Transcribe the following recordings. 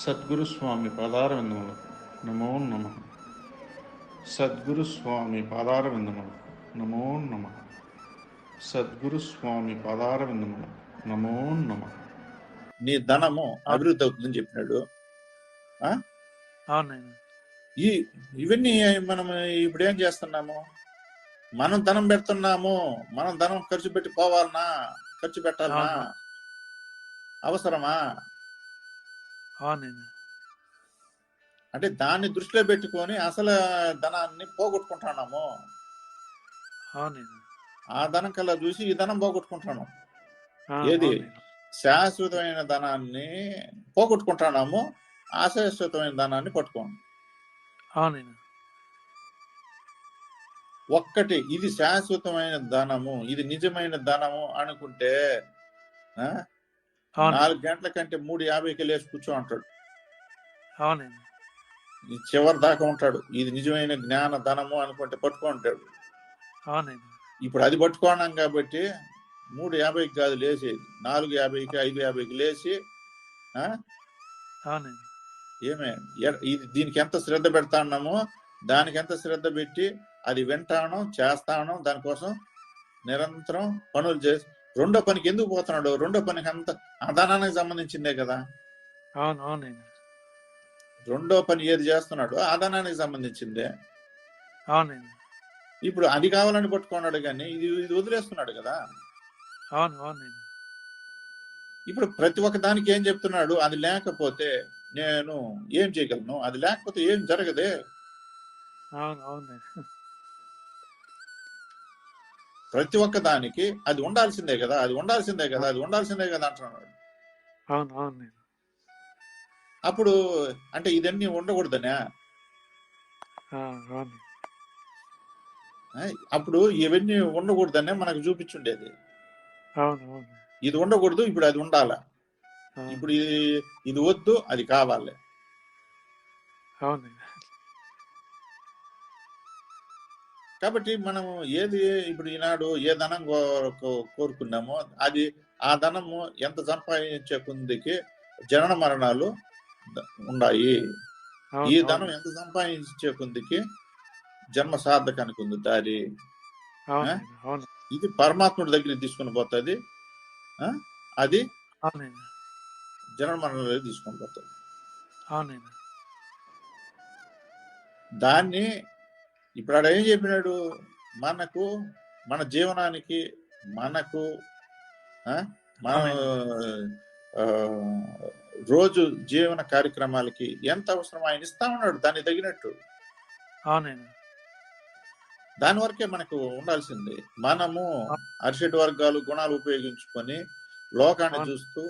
సద్గురు స్వామి పాదారవిందములు. నమో నమ. సద్గురు స్వామి పాదారవిందములు. నమో నమ. సద్గురు స్వామి పాదారవిందములు. నమో నమ. నీ ధనము అభివృద్ధి అవుతుందని చెప్పినాడు. ఈ ఇవన్నీ మనం ఇప్పుడు ఏం చేస్తున్నాము? మనం ధనం పెడుతున్నాము. మనం ధనం ఖర్చు పెట్టి పోవాలనా? ఖర్చు పెట్టాలనా. అవసరమా? అంటే దాన్ని దృష్టిలో పెట్టుకొని అసలు ధనాన్ని పోగొట్టుకుంటున్నాము. ఆ ధనం కల్లా చూసి ఈ ధనం పోగొట్టుకుంటున్నాం ఏది? శాశ్వతమైన ధనాన్ని పోగొట్టుకుంటున్నాము. అశాశ్వతమైన ధనాన్ని పట్టుకోండి ఒక్కటి ఇది శాశ్వతమైన ధనము ఇది నిజమైన ధనము అనుకుంటే నాలుగు గంటల కంటే మూడు యాభైకి లేచి కూర్చో అంటాడు. అవునండి. ఈ చివరి దాకా ఉంటాడు. ఇది నిజమైన జ్ఞాన ధనము అనుకుంటే పట్టుకుంటాడు అవునండి. ఇప్పుడు అది పట్టుకున్నాం కాబట్టి మూడు యాభైకి కాదు లేచేది. నాలుగు యాభైకి ఐదు యాభైకి లేచి అవునండి. ఏమే? ఇది దీనికి ఎంత శ్రద్ధ పెడతాన్నామో? దానికి ఎంత శ్రద్ధ పెట్టి అది వింటాను చేస్తాను దానికోసం నిరంతరం పనులు చేసి రెండో పనికి ఎందుకు పోతున్నాడు? రెండో పనికి అంత ఆదానానికి సంబంధించిందే కదా. అవును అవునండి రెండో పని ఏది చేస్తున్నాడో ఆదానానికి సంబంధించిందే. అవునండి ఇప్పుడు అది కావాలని పట్టుకున్నాడు కానీ ఇది ఇది వదిలేస్తున్నాడు కదా. అవును ఇప్పుడు ప్రతి ఒక్క దానికి ఏం చెప్తున్నాడు? అది లేకపోతే నేను ఏం చేయగలను? అది లేకపోతే ఏం జరగదే. అవును అవునండి ప్రతి ఒక్క దానికి అది ఉండాల్సిందే కదా అది ఉండాల్సిందే కదా అది ఉండాల్సిందే కదా అంటున్నాడు అవును అప్పుడు అంటే ఇదన్నీ ఉండకూడదనే? అప్పుడు ఇవన్నీ ఉండకూడదనే మనకు చూపించుండేది. అవును అవును. ఇది ఉండకూడదు ఇప్పుడు అది ఉండాల. ఇప్పుడు ఇది ఇది వద్దు అది కావాలి. అవునండి కాబట్టి మనం ఏది ఇప్పుడు ఈనాడు ఏ ధనం కోరుకున్నామో అది ఆ ధనము ఎంత సంపాదించే కొందికి జనన మరణాలు ఉన్నాయి ఈ. ధనం ఎంత సంపాదించే కొందికి జన్మ సార్థకానికి ఉంది దారి ఇది పరమాత్ముడి దగ్గరికి తీసుకుని పోతుంది. ఆ? అది జనన మరణాలు తీసుకొని పోతుంది. దాన్ని ఇప్పుడు ఆడ ఏం చెప్పినాడు? మనకు మన జీవనానికి మనకు మన రోజు జీవన కార్యక్రమాలకి ఎంత అవసరం ఆయన ఇస్తా ఉన్నాడు దాన్ని తగినట్టు. అవునండి దాని వరకే మనకు ఉండాల్సింది. మనము అరిషడ్ వర్గాలు గుణాలు ఉపయోగించుకొని లోకాన్ని. చూస్తూ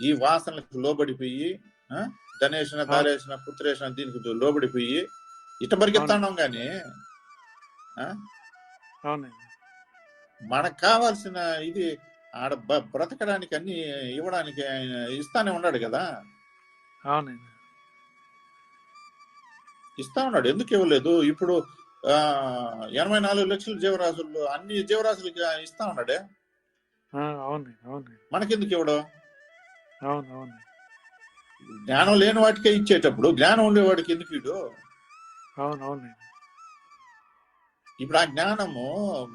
ఈ వాసనలకు లోబడిపోయి ఆ, ధనేసిన దారేసిన పుత్రేసిన దీనికి లోబడిపోయి ఇట పరిగెత్తాం కానీ మనకు కావాల్సిన ఇది ఆడ బ్రతకడానికి అన్ని ఇవ్వడానికి ఆయన ఇస్తానే ఉన్నాడు కదా? అవునండి. ఇస్తా ఉన్నాడు. ఎందుకు ఇవ్వలేదు? ఇప్పుడు ఆ ఎనభై నాలుగు లక్షల జీవరాశుల్లో అన్ని జీవరాశులకి ఇస్తా ఉన్నాడే? మనకెందుకు ఇవ్వడం? జ్ఞానం లేని వాటికే ఇచ్చేటప్పుడు జ్ఞానం ఉండేవాడికి ఎందుకు ఇడు? అవును అవునండి ఇప్పుడు ఆ జ్ఞానము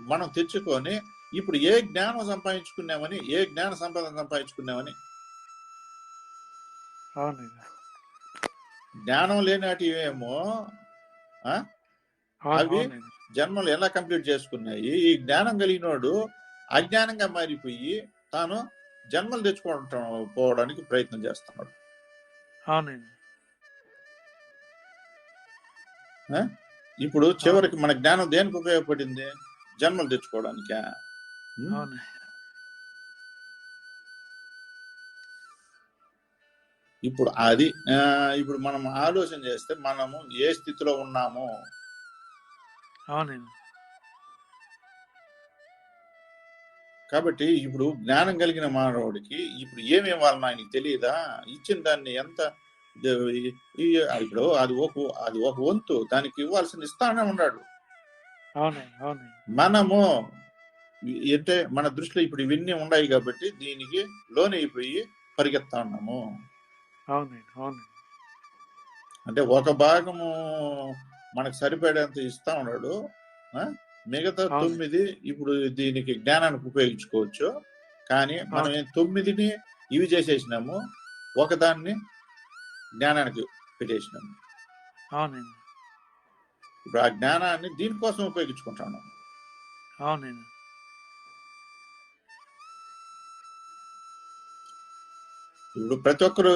మనం తెచ్చుకొని ఇప్పుడు ఏ జ్ఞానం సంపాదించుకున్నామని ఏ జ్ఞాన సంపద సంపాదించుకున్నామని? జ్ఞానం లేని వాటి ఏమో అవును అవి జన్మలు ఎలా కంప్లీట్ చేసుకున్నాయి? ఈ జ్ఞానం కలిగినోడు అజ్ఞానంగా మారిపోయి తాను జన్మలు తెచ్చుకోవటం పోవడానికి ప్రయత్నం చేస్తున్నాడు. అవునండి. ఇప్పుడు చివరికి మన జ్ఞానం దేనికి ఉపయోగపడింది? జన్మలు తెచ్చుకోవడానికా? ఇప్పుడు అది ఆ, ఇప్పుడు మనం ఆలోచన చేస్తే మనము ఏ స్థితిలో ఉన్నాము. అవునండి. కాబట్టి ఇప్పుడు జ్ఞానం కలిగిన మానవుడికి ఇప్పుడు ఏమి ఇవ్వాలన్నా ఆయనకి తెలియదా? ఇచ్చిన దాన్ని ఎంత ఇప్పుడు అది ఒక అది ఒక వంతు. దానికి ఇవ్వాల్సిన ఇస్తానే ఉన్నాడు. మనము అంటే మన దృష్టిలో ఇప్పుడు ఇవన్నీ ఉన్నాయి కాబట్టి దీనికి లోన్ అయిపోయి పరిగెత్తా ఉన్నాము. అంటే ఒక భాగము మనకు సరిపడేంత ఇస్తా ఉన్నాడు. ఆ? మిగతా. తొమ్మిది ఇప్పుడు దీనికి జ్ఞానానికి ఉపయోగించుకోవచ్చు. కానీ మనం తొమ్మిదిని ఇవి చేసేసినాము. ఒకదాన్ని జ్ఞానానికి పెట్టేసినాము అవునండి. ఇప్పుడు ఆ జ్ఞానాన్ని దీనికోసం ఉపయోగించుకుంటాను. అవునండి. ఇప్పుడు ప్రతి ఒక్కరు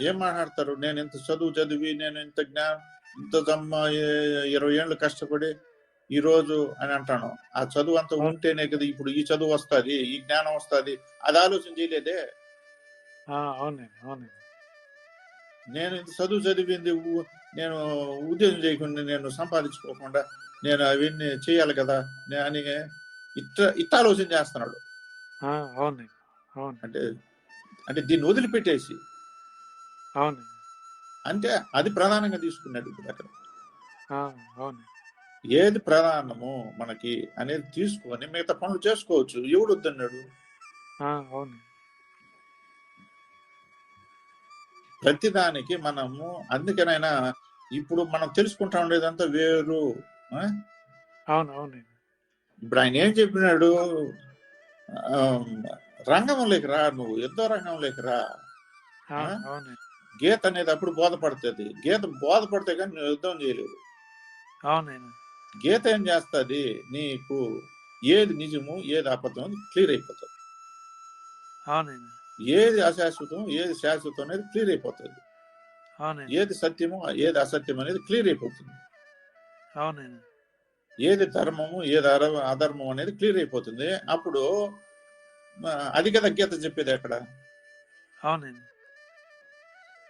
ఏం మాట్లాడతారు? నేను ఇంత చదువు చదివి నేను ఇంత జ్ఞానం ఇంత జమ్మ ఏ- ఇరవై ఏళ్ళు కష్టపడి ఈ రోజు అని అంటాను. ఆ చదువు అంత ఉంటేనే కదా ఇప్పుడు ఈ చదువు వస్తుంది ఈ జ్ఞానం వస్తుంది. అది ఆలోచన చేయలేదే? ఆ, అవునండి అవునండి. నేను ఇంత చదువు చదివింది నేను ఉద్యోగం చేయకుండా నేను సంపాదించుకోకుండా నేను అవన్నీ చేయాలి కదా అని ఇట్ట ఇట్ట ఆలోచన చేస్తున్నాడు. అవును అంటే అంటే దీన్ని వదిలిపెట్టేసి. అంటే అది ప్రధానంగా తీసుకున్నాడు ఇప్పుడు అక్కడ ఆ, అవునండి. ఏది ప్రధానము మనకి అనేది తీసుకొని మిగతా పనులు చేసుకోవచ్చు. ఎవడు వద్దన్నాడు? ఆ, ప్రతిదానికి మనము అందుకనైనా ఇప్పుడు మనం తెలుసుకుంటా ఉండేదంతా వేరు ఆ? అవును అవునండి ఇప్పుడు ఆయన ఏం చెప్పినాడు? రంగంలోకి రా నువ్వు యుద్ధ రంగంలోకి రా గీత అనేది అప్పుడు బోధపడుతుంది. గీత బోధపడితే కానీ నువ్వు యుద్ధం చేయలేవు. గీత ఏం చేస్తుంది? నీకు ఏది నిజము ఏది అబద్ధం క్లియర్ అయిపోతుంది. అవునండి ఏది అశాశ్వతం ఏది శాశ్వతం అనేది క్లియర్ అయిపోతుంది. ఏది సత్యము ఏది అసత్యం అనేది క్లియర్ అయిపోతుంది. ఏది ధర్మము ఏది అధర్మం అనేది క్లియర్ అయిపోతుంది. అప్పుడు అది కదా గీత చెప్పేది అక్కడ అవునండి.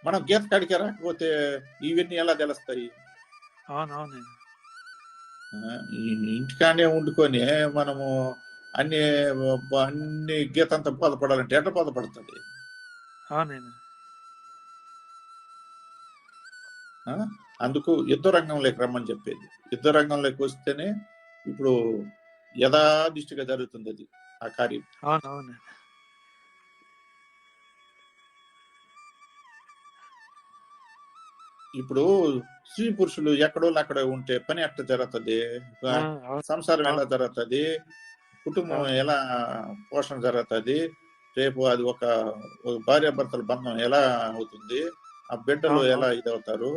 మనం గీత కాడికి రాకపోతే ఇవన్నీ ఎలా తెలుస్తాయి? ఇంటికానే వండుకొని మనము అన్ని అన్ని గీత అంతా బాధపడాలంటే ఎట్లా బాధపడుతుంది? అందుకు యుద్ధ రంగంలోకి రమ్మని చెప్పేది. యుద్ధ రంగంలోకి వస్తేనే ఇప్పుడు యథాదిష్టిగా జరుగుతుంది అది ఆ కార్యం. ఇప్పుడు స్త్రీ పురుషులు ఎక్కడో అక్కడ ఉంటే పని ఎట్లా జరుగుతుంది. సంసారం ఎలా జరుగుతుంది? కుటుంబం. ఎలా పోషణ జరుగుతుంది? రేపు అది ఒక భార్యాభర్తల బంధం ఎలా అవుతుంది? ఆ బిడ్డలు. ఎలా ఇదవుతారు?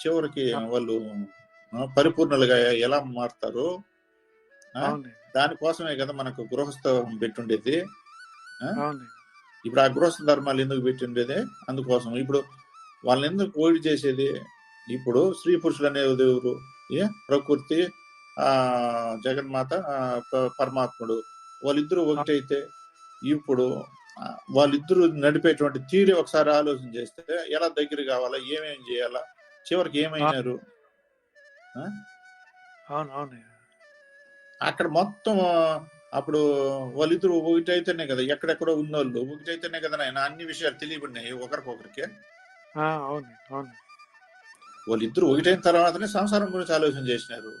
చివరికి. వాళ్ళు పరిపూర్ణులుగా ఎలా మారుతారు? దానికోసమే కదా మనకు గృహస్థం పెట్టుండేది. ఇప్పుడు ఆ గృహస్థ ధర్మాలు ఎందుకు పెట్టిండేది? అందుకోసం. ఇప్పుడు వాళ్ళని ఎందుకు పోటీ చేసేది? ఇప్పుడు స్త్రీ పురుషులు అనేది ప్రకృతి ఆ జగన్మాత పరమాత్ముడు. వాళ్ళిద్దరూ ఒకటైతే ఇప్పుడు వాళ్ళిద్దరూ నడిపేటువంటి తీరే ఒకసారి ఆలోచన చేస్తే ఎలా దగ్గర కావాలా ఏమేం చేయాలా చివరికి ఏమైనారు? అక్కడ మొత్తం అప్పుడు వాళ్ళిద్దరు ఒకటైతేనే కదా ఎక్కడెక్కడో ఉన్నోళ్ళు ఒకటైతేనే కదా నాయన అన్ని విషయాలు తెలియబడినాయి ఒకరికొకరికి. వాళ్ళిద్దరు ఒకటైన తర్వాతనే సంసారం గురించి ఆలోచన చేసినారు.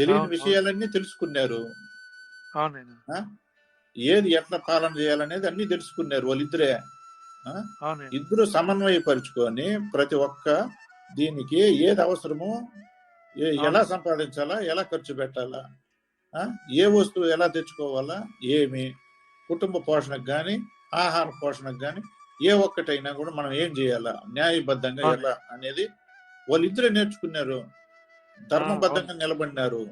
తెలియని విషయాలన్నీ తెలుసుకున్నారు. ఏది ఎట్లా పాలన చేయాలనేది అన్ని తెలుసుకున్నారు వాళ్ళిద్దరే. ఇద్దరు సమన్వయపరుచుకొని ప్రతి ఒక్క దీనికి ఏది అవసరమో ఎలా. సంపాదించాలా ఎలా ఖర్చు పెట్టాలా ఆ? ఏ వస్తువు ఎలా తెచ్చుకోవాలా ఏమి కుటుంబ పోషణకు కానీ ఆహార పోషణకు కానీ ఏ ఒక్కటైనా కూడా మనం ఏం చేయాలా న్యాయబద్ధంగా. ఎలా అనేది వాళ్ళిద్దరే నేర్చుకున్నారు. ధర్మబద్ధంగా నిలబడినారు.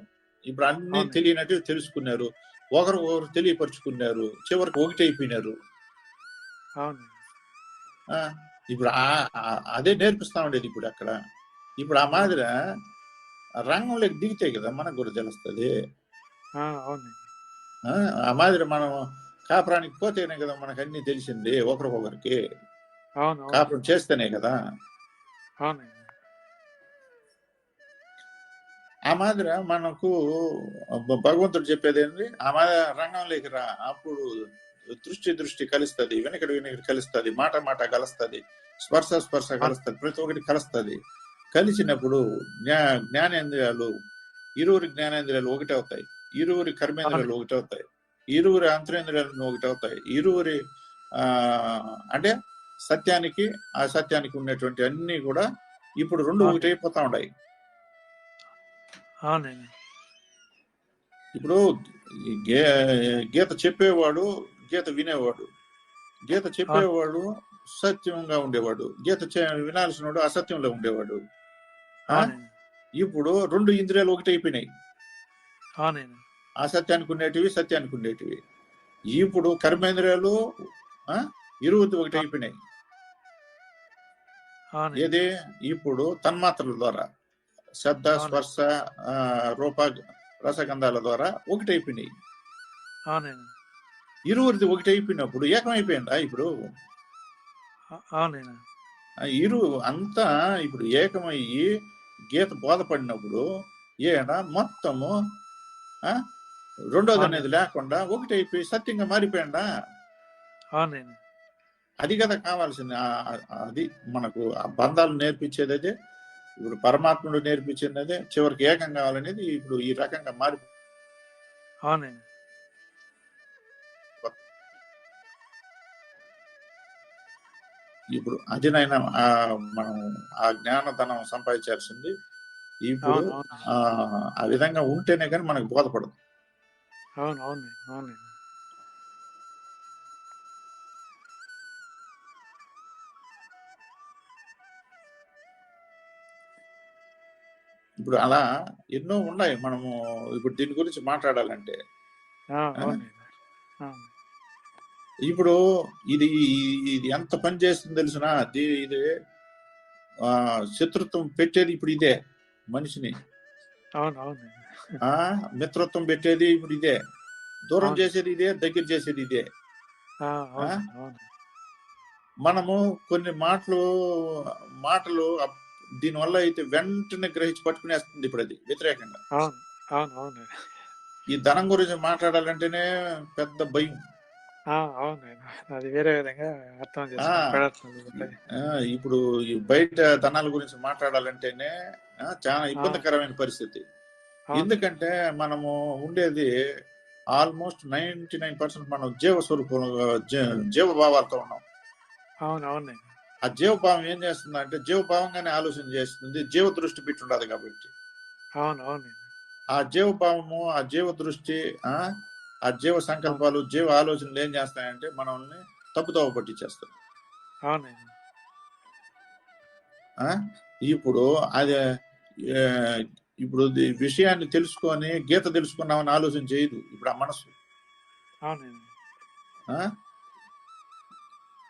ఇప్పుడు అన్ని. తెలియనట్టు తెలుసుకున్నారు. ఒకరు ఒకరు తెలియపరుచుకున్నారు. చివరికి ఒకటైపోయినారు అవునండి ఆ, ఇప్పుడు అదే నేర్పిస్తా ఉండేది ఇప్పుడు అక్కడ. ఇప్పుడు ఆ మాదిరి రంగంలోకి దిగితే కదా మనకు కూడా తెలుస్తుంది. ఆ, మాదిరి మనం కాపురానికి పోతేనే కదా మనకు అన్ని తెలిసింది ఒకరికొకరికి. కాపురం చేస్తేనే కదా. ఆ మాదిర మనకు భగవంతుడు చెప్పేది ఏంటి ఆ మాదిరి రంగంలోకి రా. అప్పుడు దృష్టి దృష్టి కలుస్తుంది వెనకటి వెనకటి కలుస్తుంది మాట మాట కలుస్తుంది స్పర్శ స్పర్శ కలుస్తుంది ప్రతి ఒక్కటి కలుస్తుంది. కలిసినప్పుడు జ్ఞా జ్ఞానేంద్రియాలు ఇరువురి జ్ఞానేంద్రియాలు ఒకటి అవుతాయి. ఇరువురి కర్మేంద్రియాలు ఒకటి అవుతాయి. ఇరువురి అంతరేంద్రియాలు ఒకటి అవుతాయి. ఇరువురి ఆ అంటే సత్యానికి ఆ సత్యానికి ఉన్నటువంటి అన్ని కూడా ఇప్పుడు రెండు ఒకటి అయిపోతా ఉన్నాయి. ఇప్పుడు గీత చెప్పేవాడు గీత వినేవాడు. గీత చెప్పేవాడు సత్యంగా ఉండేవాడు. గీత చే- వినాల్సినవాడు అసత్యంలో ఉండేవాడు. ఇప్పుడు రెండు ఇంద్రియాలు ఒకటి అయిపోయినాయి. అసత్యానికి ఉండేటివి సత్యానికి ఉండేటివి. ఇప్పుడు కర్మేంద్రియాలు ఆ, ఇరువురు ఒకటి అయిపోయినాయి. ఏది? ఇప్పుడు తన్మాత్రల ద్వారా. శబ్ద. స్పర్శ రూప రసగంధాల ద్వారా ఒకటి అయిపోయినాయి ఇరువురిది ఒకటి అయిపోయినప్పుడు ఏకమైపోయిందా ఇప్పుడు? ఇరు అంతా ఇప్పుడు ఏకమయ్యి గీత బోధపడినప్పుడు ఈయన మొత్తము రెండోది. అనేది లేకుండా ఒకటి అయిపోయి సత్యంగా మారిపోయిందా? అది కదా కావాల్సింది. అది మనకు ఆ బంధాలు నేర్పించేది అదే. ఇప్పుడు పరమాత్ముడు నేర్పించింది అదే చివరికి ఏకం కావాలనేది ఇప్పుడు ఈ రకంగా మారి అవునండి. ఇప్పుడు అదినైనా ఆ మనం ఆ జ్ఞానధనం సంపాదించాల్సింది ఇప్పుడు అవును అవును. ఆ విధంగా ఉంటేనే కానీ మనకు బోధపడదు. అవును అవునండి అవునండి. ఇప్పుడు అలా ఎన్నో ఉన్నాయి. మనము ఇప్పుడు దీని గురించి మాట్లాడాలంటే. ఇప్పుడు ఇది ఇది ఎంత పని చేస్తుంది తెలిసిన ఇది శత్రుత్వం పెట్టేది ఇప్పుడు ఇదే మనిషిని. మిత్రత్వం పెట్టేది ఇప్పుడు ఇదే. దూరం. చేసేది ఇదే దగ్గర చేసేది ఇదే. మనము కొన్ని మాటలు మాటలు దీనివల్ల అయితే వెంటనే గ్రహించి పట్టుకునేస్తుంది ఇప్పుడు అది వ్యతిరేకంగా. ఈ ధనం గురించి మాట్లాడాలంటేనే పెద్ద భయం. అది వేరే విధంగా అర్థం ఇప్పుడు ఈ బయట ధనాల గురించి మాట్లాడాలంటేనే చాలా ఇబ్బందికరమైన పరిస్థితి. ఎందుకంటే మనము ఉండేది ఆల్మోస్ట్ నైన్టీ నైన్ పర్సెంట్ మనం జీవ స్వరూపం జీవభావాలతో ఉన్నాం. అవును అవునండి ఆ జీవభావం ఏం చేస్తుంది అంటే జీవభావంగానే ఆలోచన చేస్తుంది జీవ దృష్టి పెట్టి ఉండదు కాబట్టి. అవును ఆ జీవభావము ఆ జీవ దృష్టి ఆ ఆ జీవ సంకల్పాలు జీవ ఆలోచనలు ఏం చేస్తాయంటే మనల్ని తప్పుదోవ పట్టించేస్తాయి? ఇప్పుడు అది ఇప్పుడు విషయాన్ని తెలుసుకొని గీత తెలుసుకున్నామని ఆలోచన చేయదు ఇప్పుడు ఆ మనసు?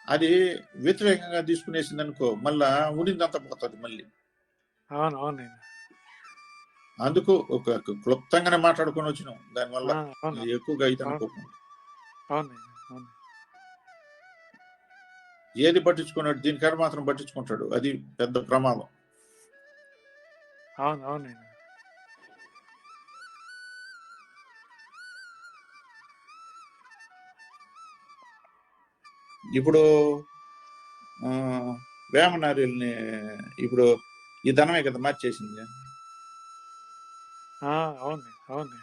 అది వ్యతిరేకంగా తీసుకునేసింది అనుకో మళ్ళా ఉనిందంతా పోతుంది మళ్ళీ. అవును అందుకు ఒక క్లుప్తంగానే మాట్లాడుకొని వచ్చినాం. దానివల్ల ఎక్కువగా అయితే అనుకోకుండా ఏది పట్టించుకున్నాడు? దీనికాడ మాత్రం పట్టించుకుంటాడు. అది పెద్ద ప్రమాదం. అవును అవునండి ఇప్పుడు ఆ, వేమనార్యుల్ని ఇప్పుడు ఈ ధనమే కదా మార్చేసింది. ఆ, అవునండి అవునండి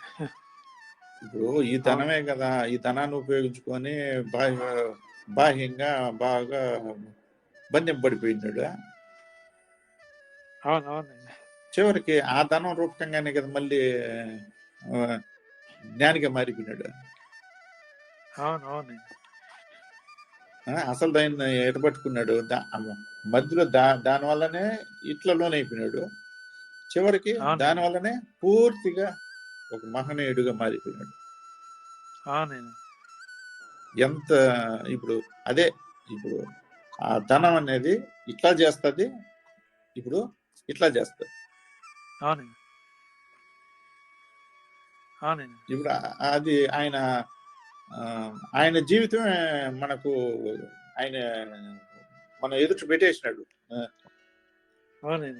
ఇప్పుడు ఈ ధనమే కదా ఈ ధనాన్ని ఉపయోగించుకొని బాహ్య బాహ్యంగా బాగా బంధం పడిపోయినాడు. అవును చివరికి ఆ ధనం రూపకంగానే కదా మళ్ళీ జ్ఞానిగా మారిపోయినాడు. అవును అవునండి ఆ, అసలు దాన్ని ఎటపట్టుకున్నాడు దా- మధ్యలో దా దాని వల్లనే ఇట్లా లోనైపోయినాడు చివరికి. దాని వల్లనే పూర్తిగా ఒక మహనీయుడిగా మారిపోయినాడు. ఎంత ఇప్పుడు అదే ఇప్పుడు ఆ ధనం అనేది ఇట్లా చేస్తుంది ఇప్పుడు ఇట్లా చేస్తుంది. ఇప్పుడు అది ఆయన ఆయన జీవితమే మనకు ఆయన మనం ఎదుటి పెట్టేసినాడు.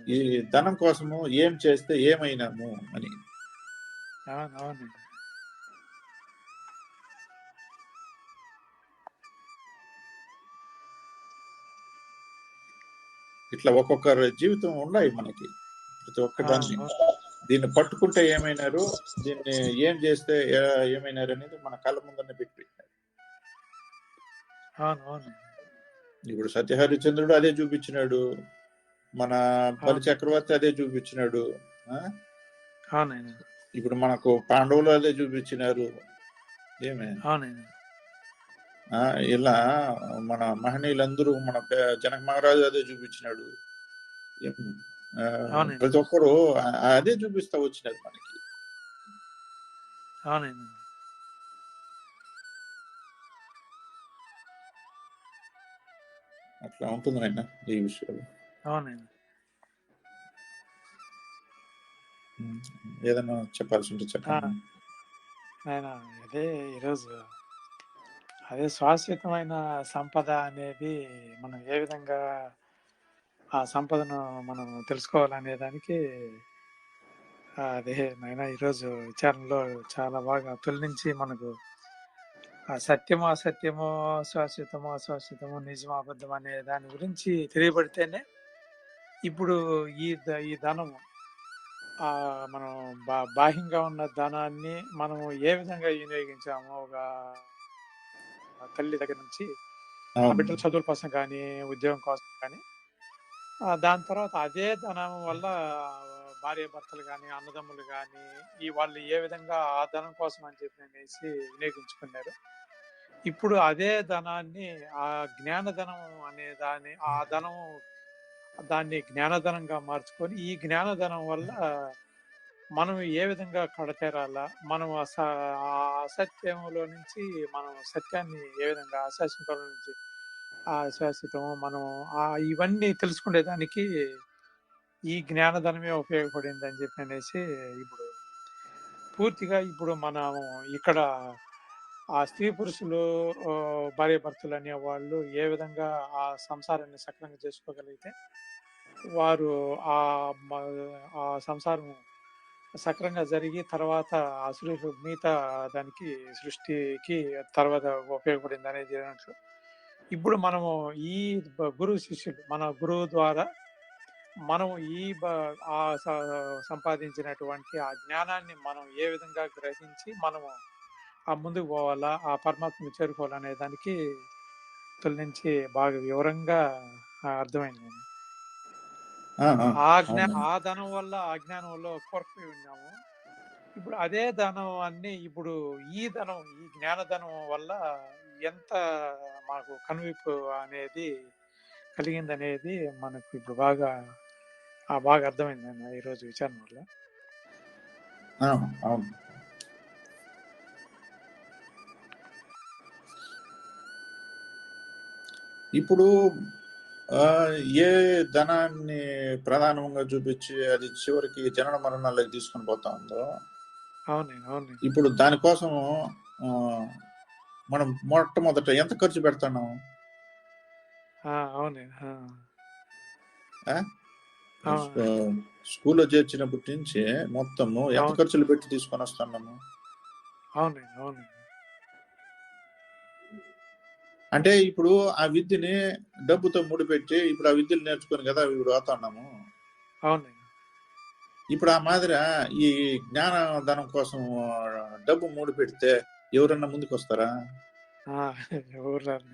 ఈ ధనం కోసము ఏం చేస్తే ఏమైనాము అని. ఇట్లా ఒక్కొక్కరి జీవితం ఉన్నాయి మనకి. ప్రతి ఒక్క దాన్ని. దీన్ని పట్టుకుంటే ఏమైనారు? దీన్ని ఏం చేస్తే ఏమైనారు అనేది మన కళ్ళ ముందరనే పెట్టి ఇప్పుడు సత్యహరిచంద్రుడు అదే చూపించినాడు. మన బలి చక్రవర్తి అదే చూపించినాడు. ఇప్పుడు మనకు పాండవులు అదే చూపించినారు. ఏమే? ఇలా మన మహనీయులందరూ మన జనక మహారాజు అదే చూపించినాడు. ప్రతి ఒక్కరు అదే చూపిస్తా వచ్చినారు మనకి. అవునండి. అట్లా ఉంటుంది నాయన ఈ విషయాలు. అవునండి. ఉమ్, ఏదైనా చెప్పాల్సి ఉంటే చెప్పండి. ఆయన అదే ఈరోజు అదే శాశ్వతమైన సంపద అనేది మనం ఏ విధంగా ఆ సంపదను మనం తెలుసుకోవాలనే దానికి అదే నాయన ఈరోజు విచారణలో చాలా బాగా తొలి నుంచి మనకు ఆ సత్యము అసత్యము శాశ్వతము అశాశ్వతము నిజము అబద్ధం అనే దాని గురించి తెలియబడితేనే ఇప్పుడు ఈ ద- ఈ ధనము ఆ మనం బా బాహ్యంగా ఉన్న ధనాన్ని మనం ఏ విధంగా వినియోగించాము ఒక తల్లి దగ్గర నుంచి బిడ్డల చదువుల కోసం కానీ ఉద్యోగం కోసం కానీ దాని తర్వాత అదే ధనం వల్ల భార్య భర్తలు కానీ అన్నదమ్ములు కానీ ఈ వాళ్ళు ఏ విధంగా ఆ ధనం కోసం అని చెప్పి అనేసి వినియోగించుకున్నారు. ఇప్పుడు అదే ధనాన్ని ఆ జ్ఞానధనం అనే దాన్ని ఆ ధనం దాన్ని జ్ఞానధనంగా మార్చుకొని ఈ జ్ఞానధనం వల్ల మనం ఏ విధంగా కడతేరాలా? మనం అస అసత్యంలో నుంచి మనం సత్యాన్ని ఏ విధంగా అశాశ్వతంలో నుంచి ఆ శాశ్వతం మనం ఆ ఇవన్నీ తెలుసుకునేదానికి ఈ జ్ఞానధనమే ఉపయోగపడింది అని చెప్పి అనేసి ఇప్పుడు పూర్తిగా ఇప్పుడు మనం ఇక్కడ ఆ స్త్రీ పురుషులు ఆ, భార్య భర్తలు అనే వాళ్ళు ఏ విధంగా ఆ సంసారాన్ని సక్రంగా చేసుకోగలిగితే వారు ఆ ఆ సంసారం సక్రంగా జరిగి తర్వాత ఆ సృష్టి మిగతా దానికి సృష్టికి తర్వాత ఉపయోగపడింది అనేది ఇప్పుడు మనము ఈ గురువు శిష్యులు మన గురువు ద్వారా మనం ఈ ఆ సంపాదించినటువంటి ఆ జ్ఞానాన్ని మనం ఏ విధంగా గ్రహించి మనము ఆ ముందుకు పోవాలా ఆ పరమాత్మను చేరుకోవాలనే దానికి తొలి నుంచి బాగా వివరంగా ఆ, అర్థమైంది ఆ, ఆ, ఆ జ్ఞా. ఆ ధనం వల్ల అజ్ఞానం వల్ల కోల్పోయి ఉన్నాము ఇప్పుడు అదే ధనం అన్ని ఇప్పుడు ఈ ధనం ఈ జ్ఞానధనం వల్ల ఎంత మాకు కనువిప్పు అనేది కలిగింది అనేది మనకు ఇప్పుడు బాగా ఆ బాగా అర్థమైంది అన్న ఈరోజు విచారణ వల్ల అవును. ఇప్పుడు ఆ, ఏ ధనాన్ని ప్రధానంగా చూపించి అది చివరికి జనన మరణాలకు తీసుకొని పోతా ఉందో? అవునండి అవునండి. ఇప్పుడు దానికోసం ఆ, మనం మొట్టమొదట ఎంత ఖర్చు పెడతాను? అవును. స్కూల్లో చేర్చినప్పటి నుంచి మొత్తము ఎంత. ఖర్చులు పెట్టి తీసుకొని వస్తున్నాము అంటే ఇప్పుడు ఆ విద్యని డబ్బుతో ముడిపెట్టి ఇప్పుడు ఆ విద్యలు నేర్చుకొని కదా ఇప్పుడు అవుతున్నాము అవునండి ఇప్పుడు ఆ మాదిరి ఈ జ్ఞాన ధనం కోసం డబ్బు మూడు పెడితే ఎవరన్నా ముందుకు వస్తారా ఎవరు రాదు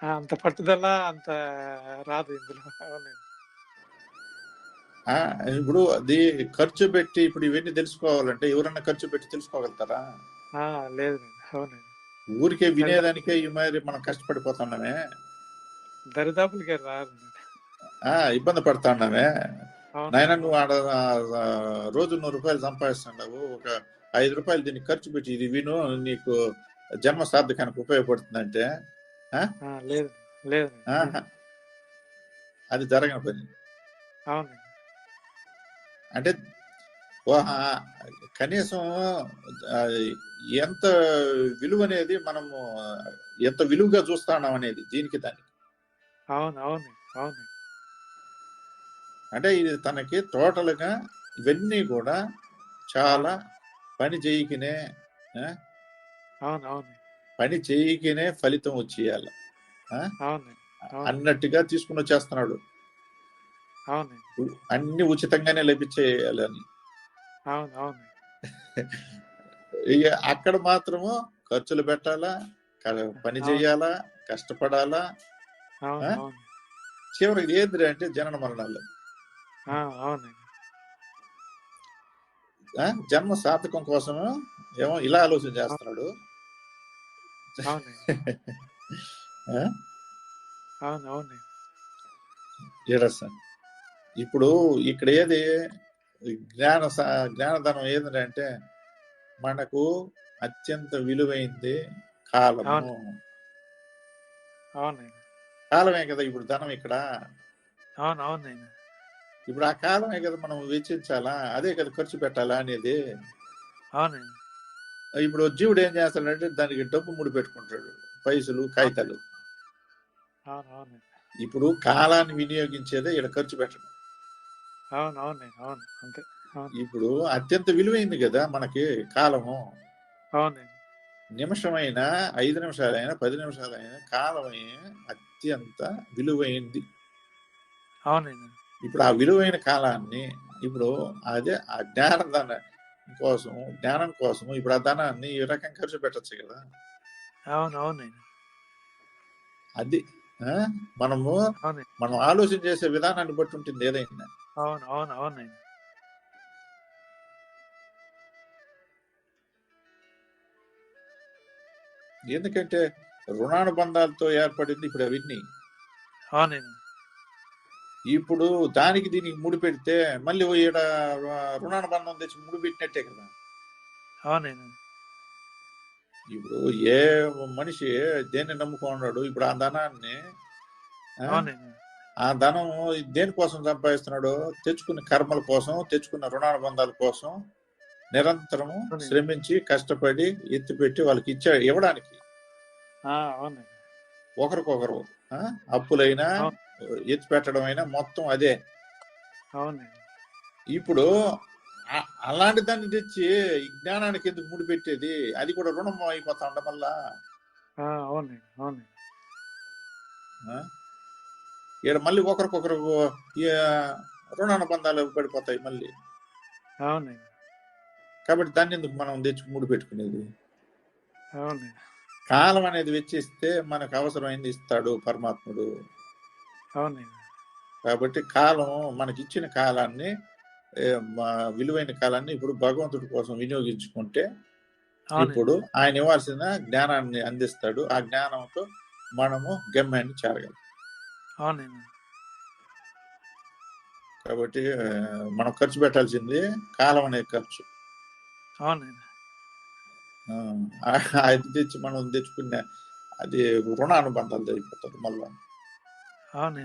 అంత పట్టుదల అంత రాదు ఇందులో. ఇప్పుడు అది ఖర్చు పెట్టి ఇప్పుడు ఇవన్నీ తెలుసుకోవాలంటే ఎవరన్నా ఖర్చు పెట్టి తెలుసుకోగలుగుతారా? ఆ, లేదండి. అవునండి. ఊరికే వినేదానికే ఈ మాదిరి మనం కష్టపడిపోతున్నామే. దరిదాపులకే రాదు ఆ ఇబ్బంది పడుతున్నామే. నాయన నువ్వు ఆడ రోజు నూరు రూపాయలు సంపాదిస్తున్నావు. ఒక ఐదు రూపాయలు దీన్ని ఖర్చు పెట్టి ఇది విను నీకు జన్మ సార్థకానికి ఉపయోగపడుతుందంటే లేదు. అది జరగని పని. అంటే కనీసం ఎంత విలువ అనేది మనము ఎంత విలువగా చూస్తున్నాం అనేది దీనికి దానికి. అవును అవును అవును. అంటే ఇది తనకి టోటల్గా ఇవన్నీ కూడా చాలా పని చేయకనే పని చేయకనే ఫలితం వచ్చేయాలి. అన్నట్టుగా తీసుకుని వచ్చేస్తున్నాడు. అన్ని ఉచితంగానే లభించేయాలని. ఇక అక్కడ మాత్రము ఖర్చులు పెట్టాలా పని చేయాలా కష్టపడాలా చివరికి ఏంద్రి అంటే జనన మరణాలు. ఆ, అవును. ఆ? జన్మ సార్థకం కోసము? ఏమో ఇలా ఆలోచన చేస్తున్నాడు. ఇప్పుడు ఇక్కడ ఏది? జ్ఞాన జ్ఞానధనం ఏంటంటే మనకు అత్యంత విలువైంది కాలము. కాలమే కదా ఇప్పుడు ధనం ఇక్కడ. అవును అవును ఇప్పుడు ఆ కాలమే కదా మనం వెచ్చించాలా? అదే కదా ఖర్చు పెట్టాలా అనేది. అవును. ఇప్పుడు జీవుడు ఏం చేస్తాడంటే దానికి డబ్బు ముడి పెట్టుకుంటాడు. పైసలు కాగితాలు. ఇప్పుడు కాలాన్ని వినియోగించేదే ఇక్కడ ఖర్చు పెట్టడం. ఇప్పుడు అత్యంత విలువైంది కదా మనకి కాలము. నిమిషమైనా ఐదు నిమిషాలైనా పది నిమిషాలైనా కాలమే అత్యంత విలువైంది. అవును. ఇప్పుడు ఆ విలువైన కాలాన్ని ఇప్పుడు అదే ఆ జ్ఞానదాన కోసం జ్ఞానం కోసం ఇప్పుడు ఆ ధనాన్ని ఈ రకంగా ఖర్చు పెట్టచ్చు కదా. అవును అవును అది? మనము మనం ఆలోచన చేసే విధానాన్ని బట్టి ఉంటుంది ఏదైనా. అవును అవును అవును ఎందుకంటే రుణానుబంధాలతో ఏర్పడింది ఇప్పుడు అవన్నీ. అవును. ఇప్పుడు దానికి దీనికి ముడి పెడితే మళ్ళీ ఈడ రుణానుబంధం తెచ్చి ముడి పెట్టినట్టే కదా. ఇప్పుడు ఏ మనిషి దేన్ని నమ్ముకున్నాడు ఇప్పుడు ఆ ధనాన్ని ఆ, అవును ఆ ధనం దేనికోసం సంపాదిస్తున్నాడు? తెచ్చుకున్న కర్మల కోసం తెచ్చుకున్న రుణానుబంధాల కోసం నిరంతరము. శ్రమించి కష్టపడి ఎత్తిపెట్టి వాళ్ళకి ఇచ్చా ఇవ్వడానికి. అవును ఒకరికొకరు ఆ, అప్పులైనా. ఎత్తి పెట్టడం అయినా మొత్తం అదే. అవును ఇప్పుడు అలాంటి దాన్ని తెచ్చి జ్ఞానానికి ఎందుకు ముడిపెట్టేది అది కూడా రుణం అయిపోతా ఉండడం వల్ల అవును అవును ఆ? ఈడ మళ్ళీ ఒకరికొకరు రుణానుబంధాలు పడిపోతాయి మళ్ళీ. అవును కాబట్టి దాన్ని ఎందుకు మనం తెచ్చి ముడి పెట్టుకునేది? అవును కాలం అనేది వెచ్చిస్తే మనకు అవసరమైంది ఇస్తాడు పరమాత్ముడు. కాబట్టి కాలం మనకి ఇచ్చిన కాలాన్ని విలువైన కాలాన్ని ఇప్పుడు భగవంతుడి కోసం వినియోగించుకుంటే ఇప్పుడు ఆయన ఇవ్వాల్సిన జ్ఞానాన్ని అందిస్తాడు. ఆ జ్ఞానంతో మనము గమ్యాన్ని చేరగలం. కాబట్టి మనం ఖర్చు పెట్టాల్సింది కాలం అనే ఖర్చు. అది తెచ్చి మనం తెచ్చుకున్న అది రుణ అనుబంధాలు జరిగిపోతుంది మళ్ళా. అవును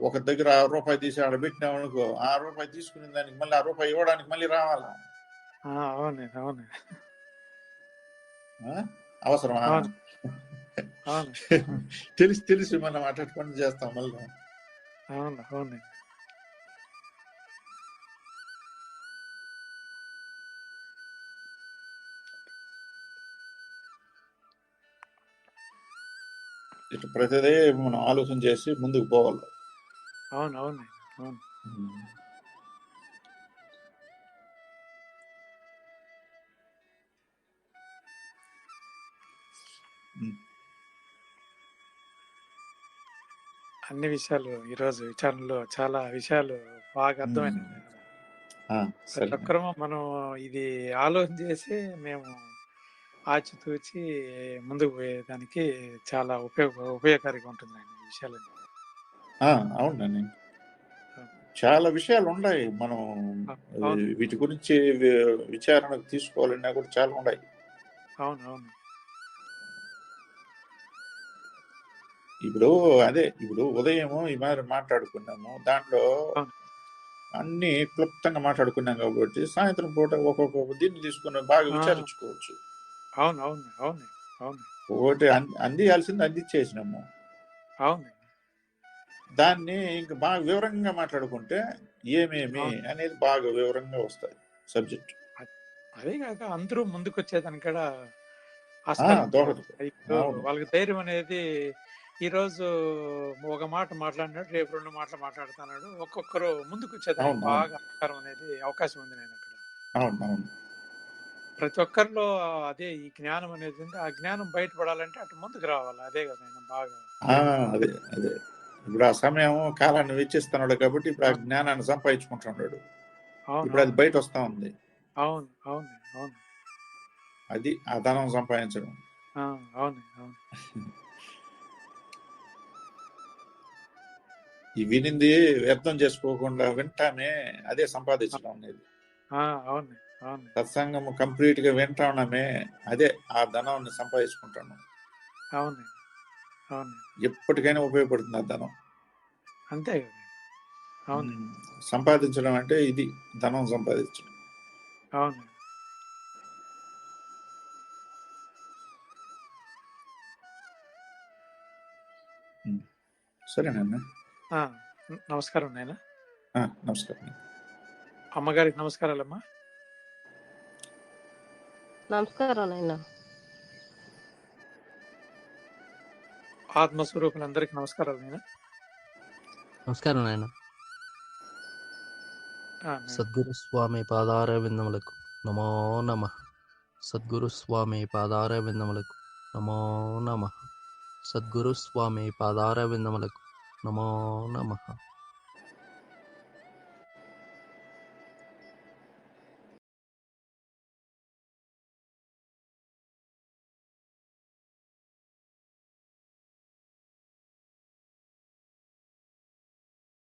ఒక దగ్గర రూపాయి తీసి ఆడ పెట్టినాం అనుకో ఆ రూపాయి తీసుకునే దానికి మళ్ళీ ఆ రూపాయి ఇవ్వడానికి మళ్ళీ రావాలా? అవును అవును ఆ? అవసరమా? అవును. అవును. తెలిసి తెలిసి మనం అటు పని చేస్తాం మళ్ళీ. అవును అవును ఇటు ప్రతిదే మనం ఆలోచన చేసి ముందుకు పోవాలి. అవును అవును అవును. అన్ని విషయాలు ఈరోజు విచారణలో చాలా విషయాలు బాగా అర్థమైనాయి. ఆ, ప్రతి ఒక్కరము మనం ఇది ఆలోచన చేసి మేము ఆచితూచి ముందుకు పోయేదానికి చాలా ఉపయోగ ఉపయోగకరంగా ఉంటుందండి ఈ విషయాలు ఆ, అవునండి. చాలా విషయాలు ఉన్నాయి మనం. వీటి గురించి విచారణకు తీసుకోవాలన్నా కూడా చాలా ఉన్నాయి. అవును అవును. ఇప్పుడు అదే ఇప్పుడు ఉదయం ఈ మాదిరి మాట్లాడుకున్నాము. దాంట్లో. అన్ని క్లుప్తంగా మాట్లాడుకున్నాం కాబట్టి సాయంత్రం పూట ఒక్కొక్క దీన్ని తీసుకుని బాగా. విచారించుకోవచ్చు. అవును అవును అవును అవును ఒకటి అంది అందియాల్సింది అందించేసినాము అవును దాన్ని ఇంకా బాగా వివరంగా మాట్లాడుకుంటే ఏమేమి. అనేది బాగా వివరంగా వస్తాయి సబ్జెక్ట్ అదే కాక అందరూ ముందుకు వచ్చేదానికి కూడా ఆ, ఆస్కారం దోహదం. ఉంటుంది. ఇప్పుడు అవును. వాళ్ళకి ధైర్యం అనేది ఈ రోజు ఒక మాట మాట్లాడినాడు రేపు రెండు మాటలు మాట్లాడుతున్నాడు ఒక్కొక్కరు ముందుకు వచ్చేదానికి. బాగా అనేది అవకాశం ఉంది నేను అక్కడ అవును అవును ప్రతి ఒక్కరిలో అదే ఈ జ్ఞానం అనేది ఉంది. ఆ జ్ఞానం బయటపడాలంటే అటు ముందుకు రావాలి. అదే కదా నేను బాగా అదే అదే. ఇప్పుడు ఆ సమయం కాలాన్ని వెచ్చిస్తున్నాడు కాబట్టి ఇప్పుడు ఆ జ్ఞానాన్ని సంపాదించుకుంటున్నాడు ఇప్పుడు అది బయట వస్తా ఉంది. అవును అవును అవును. అది ఆ ధనం సంపాదించడం. అవును అవును. ఈ వినింది వ్యర్థం చేసుకోకుండా వింటానే అదే సంపాదించడం అనేది. అవును. అవును. సత్సంగము కంప్లీట్గా వింటామే అదే ఆ ధనాన్ని సంపాదించుకుంటాను అవును అవును. ఎప్పటికైనా ఉపయోగపడుతుంది ఆ ధనం. అంతే అవును. సంపాదించడం అంటే ఇది ధనం సంపాదించడం. అవును. సరేనన్నా నమస్కారం నాయన. నమస్కారం. అమ్మగారికి నమస్కారాలమ్మా. నమస్కారం నాయన ఆత్మస్వరూపులందరికీ నమస్కారాలు నాయన. నమస్కారం నాయన. సద్గురు స్వామి పాదార విందములకు నమో నమ. సద్గురు స్వామి పాదార విందములకు నమో నమ. సద్గురు స్వామి పాదార విందములకు నమో నమ.